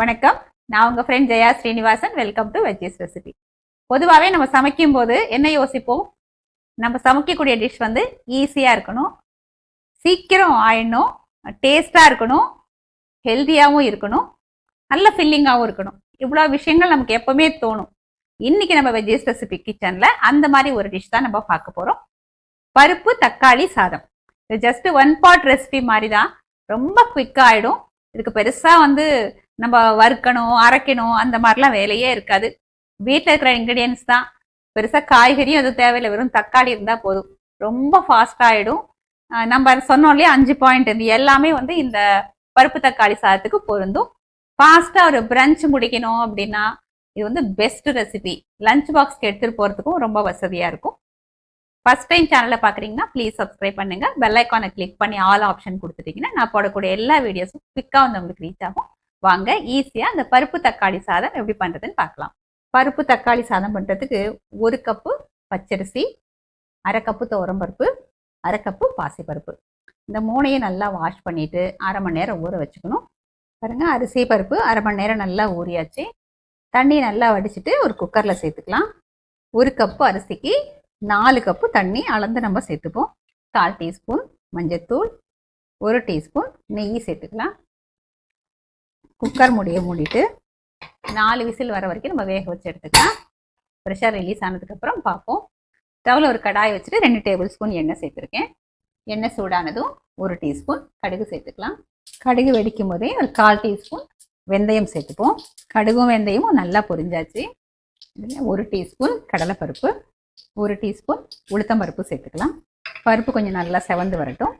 வணக்கம். நான் உங்கள் friend Jaya Srinivasan. Welcome to veggies recipe பொதுவாகவே நம்ம சமைக்கும் போது என்ன யோசிப்போம்? நம்ம சமைக்கக்கூடிய டிஷ் வந்து ஈஸியாக இருக்கணும். சீக்கிரம் ஆயிடணும். டேஸ்டாக இருக்கணும். ஹெல்த்தியாகவும் இருக்கணும். நல்ல ஃபில்லிங்காகவும் இருக்கணும். இவ்வளோ விஷயங்கள் நமக்கு எப்பவுமே தோணும். இன்னைக்கு நம்ம வெஜ்ஜிஸ் ரெசிபி கிச்சனில் அந்த மாதிரி ஒரு டிஷ் தான் நம்ம பார்க்க போகிறோம் பருப்பு தக்காளி சாதம். இது ஜஸ்ட் ஒன் பாட் ரெசிபி மாதிரி தான் ரொம்ப குவிக்காக ஆகிடும் இதுக்கு பெருசாக வந்து நம்ம வறுக்கணும் அரைக்கணும் அந்த மாதிரிலாம் வேலையே இருக்காது. வீட்டில் இருக்கிற இன்க்ரீடியன்ஸ் தான். பெருசாக காய்கறியும் எதுவும் தேவையில்லை. வெறும் தக்காளி இருந்தால் போதும். ரொம்ப ஃபாஸ்ட்டாக ஆகிடும் நம்ம சொன்னோம் இல்லையா? அஞ்சு பாயிண்ட் இது எல்லாமே வந்து இந்த பருப்பு தக்காளி சாதத்துக்கு பொருந்தும். ஃபாஸ்ட்டாக ஒரு பிரஞ்ச் முடிக்கணும் அப்படின்னா இது வந்து பெஸ்ட் ரெசிபி லஞ்ச் பாக்ஸ்க்கு எடுத்துகிட்டு போகிறதுக்கும் ரொம்ப வசதியாக இருக்கும். ஃபர்ஸ்ட் டைம் சேனலை பார்க்குறீங்கன்னா ப்ளீஸ் சப்ஸ்கிரைப் பண்ணுங்க. பெல் ஐக்கானை கிளிக் பண்ணி ஆல் ஆப்ஷன் கொடுத்துட்டீங்கன்னா நான் போடக்கூடிய எல்லா வீடியோஸும் குவிக்காக வந்து உங்களுக்கு ரீச் ஆகும். வாங்க ஈஸியாக அந்த பருப்பு தக்காளி சாதம் எப்படி பண்ணுறதுன்னு பார்க்கலாம். பருப்பு தக்காளி சாதம் பண்ணுறதுக்கு ஒரு கப்பு பச்சரிசி அரை கப்பு துவரம்பருப்பு அரை கப்பு பாசிப்பருப்பு இந்த மூணையும் நல்லா வாஷ் பண்ணிவிட்டு அரை மணி நேரம் ஊற வச்சுக்கணும். பாருங்கள் அரிசி பருப்பு அரை மணி நேரம் நல்லா ஊறியாச்சு. தண்ணி நல்லா வடிச்சிட்டு ஒரு குக்கரில் சேர்த்துக்கலாம். ஒரு கப்பு அரிசிக்கு நாலு கப்பு தண்ணி அளந்து நம்ம சேர்த்துப்போம். கால் டீஸ்பூன் மஞ்சத்தூள் ஒரு டீஸ்பூன் நெய் சேர்த்துக்கலாம். குக்கர் முடிய மூடிட்டு நாலு விசில் வர வரைக்கும் நம்ம வேக வச்சு எடுத்துக்கலாம். ப்ரெஷர் ரிலீஸ் ஆனதுக்கப்புறம் பார்ப்போம். ஸ்டவ்வில் ஒரு கடாய் வச்சுட்டு ரெண்டு டேபிள் ஸ்பூன் எண்ணெய் சேர்த்துருக்கேன். எண்ணெய் சூடானதும் ஒரு டீஸ்பூன் கடுகு சேர்த்துக்கலாம். கடுகு வெடிக்கும் போதே ஒரு கால் டீஸ்பூன் வெந்தயம் சேர்த்துப்போம். கடுகும் வெந்தயமும் நல்லா பொரிஞ்சாச்சு. இதில் ஒரு டீஸ்பூன் கடலைப்பருப்பு ஒரு டீஸ்பூன் உளுத்தம்பருப்பு சேர்த்துக்கலாம். பருப்பு கொஞ்சம் நல்லா செவந்து வரட்டும்.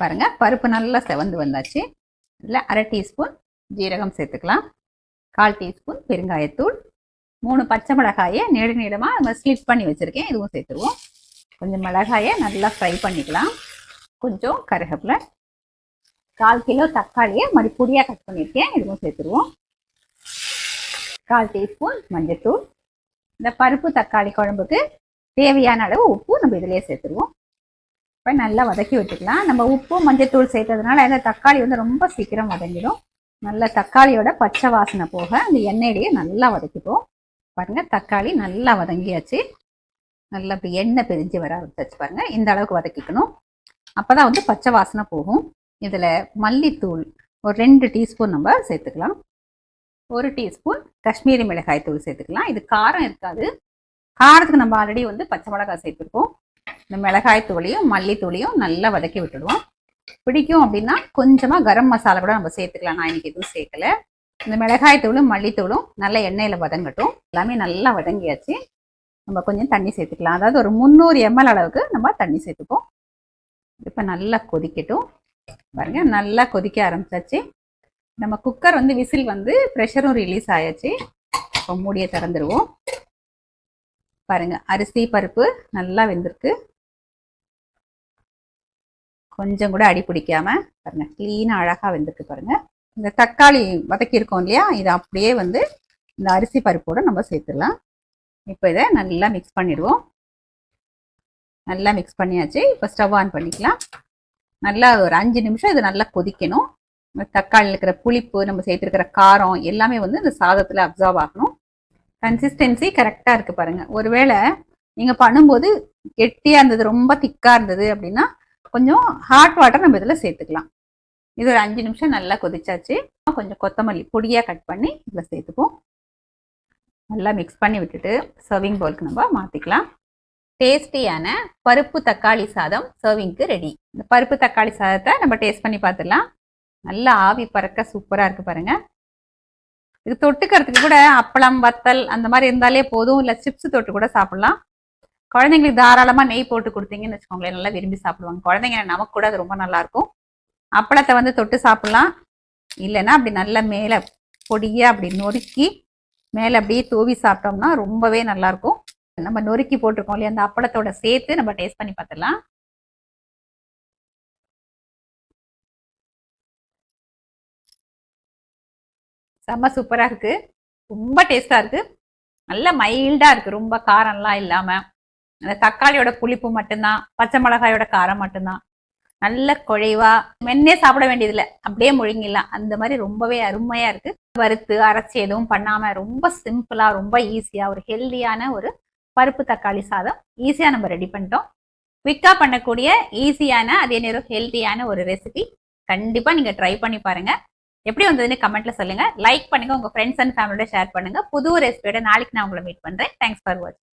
பாருங்கள் பருப்பு நல்லா செவந்து வந்தாச்சு. இதில் அரை டீஸ்பூன் ஜீரகம் சேர்த்துக்கலாம். கால் டீஸ்பூன் பெருங்காயத்தூள். மூணு பச்சை மிளகாயை நீள நீளமாக நம்ம ஸ்லிப் பண்ணி வச்சுருக்கேன். இதுவும் சேர்த்துருவோம். கொஞ்சம் மிளகாயை நல்லா ஃப்ரை பண்ணிக்கலாம். கொஞ்சம் கருகப்பில். கால் கிலோ தக்காளியை மறு பொடியாக கட் பண்ணியிருக்கேன். இதுவும் சேர்த்துருவோம். கால் டீஸ்பூன் மஞ்சத்தூள். இந்த பருப்பு தக்காளி குழம்புக்கு தேவையான அளவு உப்பு நம்ம இதிலே சேர்த்துருவோம். இப்போ நல்லா வதக்கி விட்டுக்கலாம். நம்ம உப்பு மஞ்சத்தூள் சேர்த்ததுனால இந்த தக்காளி வந்து ரொம்ப சீக்கிரம் வதங்கிடும். நல்ல தக்காளியோட பச்சை வாசனை போக அந்த எண்ணெயிலேயே நல்லா வதக்கிப்போம். பாருங்கள் தக்காளி நல்லா வதங்கியாச்சு. நல்லா இப்போ எண்ணெய் பிரிஞ்சு வர ஆரம்பிச்சாச்சு பாருங்கள் இந்த அளவுக்கு வதக்கிக்கணும். அப்போ தான் வந்து பச்சை வாசனை போகும். இதில் மல்லித்தூள் ஒரு ரெண்டு டீஸ்பூன் நம்ம சேர்த்துக்கலாம். ஒரு டீஸ்பூன் காஷ்மீரி மிளகாய் தூள் சேர்த்துக்கலாம். இது காரம் இருக்காது. காரத்துக்கு நம்ம ஆல்ரெடி வந்து பச்சை மிளகாய் சேர்த்துருக்கோம். இந்த மிளகாய் தூளையும் மல்லித்தூளையும் நல்லா வதக்கி விட்டுடுவோம். பிடிக்கும் அப்படின்னா கொஞ்சமாக கரம் மசாலா கூட நம்ம சேர்த்துக்கலாம். நான் இன்னைக்கு எதுவும் சேர்க்கல. இந்த மிளகாய் தூளும் மல்லித்தூளும் நல்லா எண்ணெயில் வதங்கட்டும். எல்லாமே நல்லா வதங்கியாச்சு. நம்ம கொஞ்சம் தண்ணி சேர்த்துக்கலாம். அதாவது ஒரு முந்நூறு எம்எல் அளவுக்கு நம்ம தண்ணி சேர்த்துப்போம். இப்போ நல்லா கொதிக்கட்டும். பாருங்க நல்லா கொதிக்க ஆரம்பிச்சாச்சு. நம்ம குக்கர் வந்து விசில் வந்து ப்ரெஷரும் ரிலீஸ் ஆயாச்சு. இப்போ மூடியை திறந்துருவோம். பாருங்க அரிசி பருப்பு நல்லா வெந்திருக்கு. கொஞ்சம் கூட அடி பிடிக்காம பாருங்கள் க்ளீனாக அழகாக வெந்திருக்கு பாருங்கள் இந்த தக்காளி வதக்கியிருக்கோம் இல்லையா? இது அப்படியே வந்து இந்த அரிசி பருப்போடு நம்ம சேர்த்துடலாம். இப்போ இதை நல்லா மிக்ஸ் பண்ணிடுவோம். நல்லா மிக்ஸ் பண்ணியாச்சு. இப்போ ஸ்டவ் ஆன் பண்ணிக்கலாம். நல்லா ஒரு அஞ்சு நிமிஷம் இது நல்லா கொதிக்கணும். தக்காளியில் இருக்கிற புளிப்பு நம்ம சேர்த்துருக்கிற காரம் எல்லாமே வந்து இந்த சாதத்தில் அப்சர்வ் ஆகணும். கன்சிஸ்டன்சி கரெக்டாக இருக்குது பாருங்கள் ஒருவேளை நீங்கள் பண்ணும்போது கெட்டியாக இருந்தது ரொம்ப திக்காக இருந்தது அப்படின்னா கொஞ்சம் ஹாட் வாட்டர் நம்ம இதில் சேர்த்துக்கலாம். இது ஒரு அஞ்சு நிமிஷம் நல்லா கொதிச்சாச்சு. கொஞ்சம் கொத்தமல்லி பொடியாக கட் பண்ணி இதில் சேர்த்துப்போம். நல்லா மிக்ஸ் பண்ணி விட்டுட்டு சர்விங் பவுலுக்கு நம்ம மாற்றிக்கலாம் டேஸ்டியான பருப்பு தக்காளி சாதம் சர்விங்க்கு ரெடி இந்த பருப்பு தக்காளி சாதத்தை நம்ம டேஸ்ட் பண்ணி பார்த்துடலாம் நல்லா ஆவி பறக்க சூப்பராக இருக்குது பாருங்கள் இது தொட்டுக்கிறதுக்கு கூட அப்பளம் வத்தல் அந்த மாதிரி இருந்தாலே போதும். இல்லை சிப்ஸ் தொட்டு கூட சாப்பிடலாம். குழந்தைங்களுக்கு தாராளமாக நெய் போட்டு கொடுத்தீங்கன்னு வச்சுக்கோங்களேன். நல்லா விரும்பி சாப்பிடுவாங்க. குழந்தைங்க நமக்கு கூட அது ரொம்ப நல்லாயிருக்கும். அப்பளத்தை வந்து தொட்டு சாப்பிட்லாம். இல்லைன்னா அப்படி நல்லா மேலே பொடியாக அப்படி நொறுக்கி மேலே அப்படியே தூவி சாப்பிட்டோம்னா ரொம்பவே நல்லாயிருக்கும். நம்ம நொறுக்கி போட்டிருக்கோம் இல்லையா? அந்த அப்பளத்தோட சேர்த்து நம்ம டேஸ்ட் பண்ணி பார்த்துடலாம். செம்ம சூப்பராக இருக்குது ரொம்ப டேஸ்ட்டாக இருக்குது நல்ல மைல்டாக இருக்குது ரொம்ப காரம்லாம் இல்லாமல் அந்த தக்காளியோட புளிப்பு மட்டும்தான் பச்சை மிளகாயோட காரம் மட்டும்தான். நல்ல குழைவா மென்னே சாப்பிட வேண்டியதில்லை. அப்படியே முழுங்கிடலாம். அந்த மாதிரி ரொம்பவே அருமையா இருக்கு. வறுத்து அரைச்சி எதுவும் பண்ணாம ரொம்ப சிம்பிளா ரொம்ப ஈஸியா ஒரு ஹெல்தியான ஒரு பருப்பு தக்காளி சாதம் ஈஸியா நம்ம ரெடி பண்ணிட்டோம். குவிக்கா பண்ணக்கூடிய ஈஸியான அதே நேரம் ஹெல்தியான ஒரு ரெசிபி கண்டிப்பா நீங்க ட்ரை பண்ணி பாருங்க. எப்படி வந்ததுன்னு கமெண்ட்ல சொல்லுங்க. லைக் பண்ணுங்க. உங்க ஃப்ரெண்ட்ஸ் அண்ட் ஃபேமிலியோட ஷேர் பண்ணுங்க. புது ரெசிபியோட நாளைக்கு நான் உங்களை மீட் பண்றேன். தேங்க்ஸ் ஃபார் வாட்சிங்